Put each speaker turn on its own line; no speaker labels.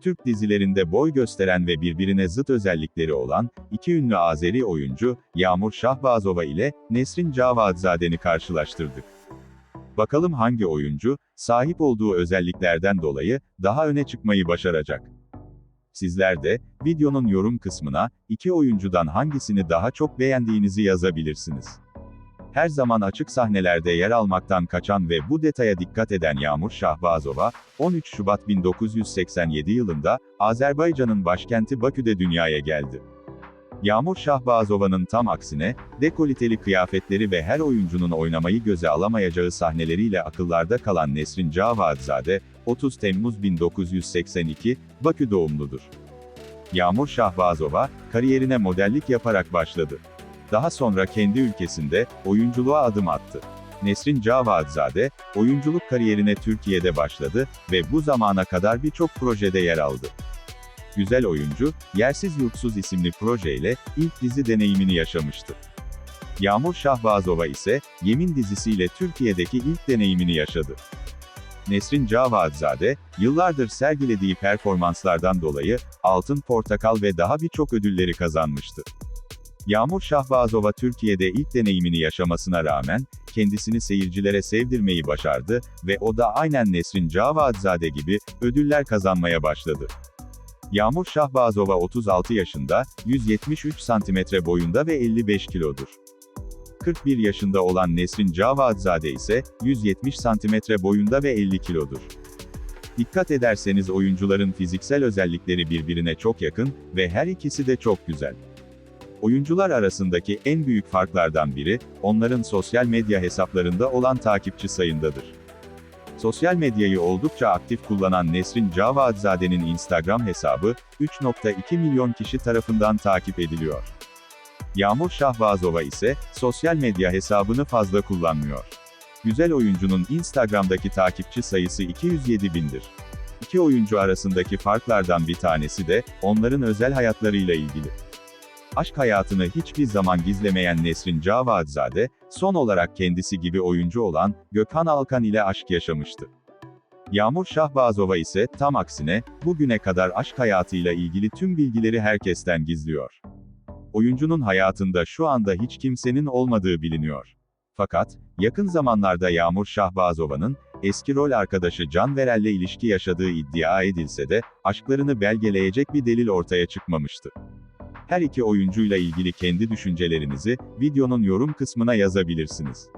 Türk dizilerinde boy gösteren ve birbirine zıt özellikleri olan, iki ünlü Azeri oyuncu, Yağmur Şahbazova ile Nesrin Cavadzade'ni karşılaştırdık. Bakalım hangi oyuncu, sahip olduğu özelliklerden dolayı, daha öne çıkmayı başaracak. Sizler de, videonun yorum kısmına, iki oyuncudan hangisini daha çok beğendiğinizi yazabilirsiniz. Her zaman açık sahnelerde yer almaktan kaçan ve bu detaya dikkat eden Yağmur Şahbazova, 13 Şubat 1987 yılında, Azerbaycan'ın başkenti Bakü'de dünyaya geldi. Yağmur Şahbazova'nın tam aksine, dekoliteli kıyafetleri ve her oyuncunun oynamayı göze alamayacağı sahneleriyle akıllarda kalan Nesrin Cavadzade, 30 Temmuz 1982, Bakü doğumludur. Yağmur Şahbazova, kariyerine modellik yaparak başladı. Daha sonra kendi ülkesinde, oyunculuğa adım attı. Nesrin Cavadzade, oyunculuk kariyerine Türkiye'de başladı ve bu zamana kadar birçok projede yer aldı. Güzel oyuncu, Yersiz Yurtsuz isimli projeyle ilk dizi deneyimini yaşamıştı. Yağmur Şahbazova ise Yemin dizisiyle Türkiye'deki ilk deneyimini yaşadı. Nesrin Cavadzade, yıllardır sergilediği performanslardan dolayı Altın Portakal ve daha birçok ödülleri kazanmıştı. Yağmur Şahbazova Türkiye'de ilk deneyimini yaşamasına rağmen, kendisini seyircilere sevdirmeyi başardı ve o da aynen Nesrin Cavadzade gibi, ödüller kazanmaya başladı. Yağmur Şahbazova 36 yaşında, 173 santimetre boyunda ve 55 kilodur. 41 yaşında olan Nesrin Cavadzade ise, 170 santimetre boyunda ve 50 kilodur. Dikkat ederseniz oyuncuların fiziksel özellikleri birbirine çok yakın ve her ikisi de çok güzel. Oyuncular arasındaki en büyük farklardan biri, onların sosyal medya hesaplarında olan takipçi sayındadır. Sosyal medyayı oldukça aktif kullanan Nesrin Cavadzade'nin Instagram hesabı, 3.2 milyon kişi tarafından takip ediliyor. Yağmur Şahbazova ise, sosyal medya hesabını fazla kullanmıyor. Güzel oyuncunun Instagram'daki takipçi sayısı 207 bindir. İki oyuncu arasındaki farklardan bir tanesi de, onların özel hayatlarıyla ilgili. Aşk hayatını hiçbir zaman gizlemeyen Nesrin Cavadzade, son olarak kendisi gibi oyuncu olan, Gökhan Alkan ile aşk yaşamıştı. Yağmur Şahbazova ise, tam aksine, bugüne kadar aşk hayatıyla ilgili tüm bilgileri herkesten gizliyor. Oyuncunun hayatında şu anda hiç kimsenin olmadığı biliniyor. Fakat, yakın zamanlarda Yağmur Şahbazova'nın, eski rol arkadaşı Can Verel'le ilişki yaşadığı iddia edilse de, aşklarını belgeleyecek bir delil ortaya çıkmamıştı. Her iki oyuncuyla ilgili kendi düşüncelerinizi, videonun yorum kısmına yazabilirsiniz.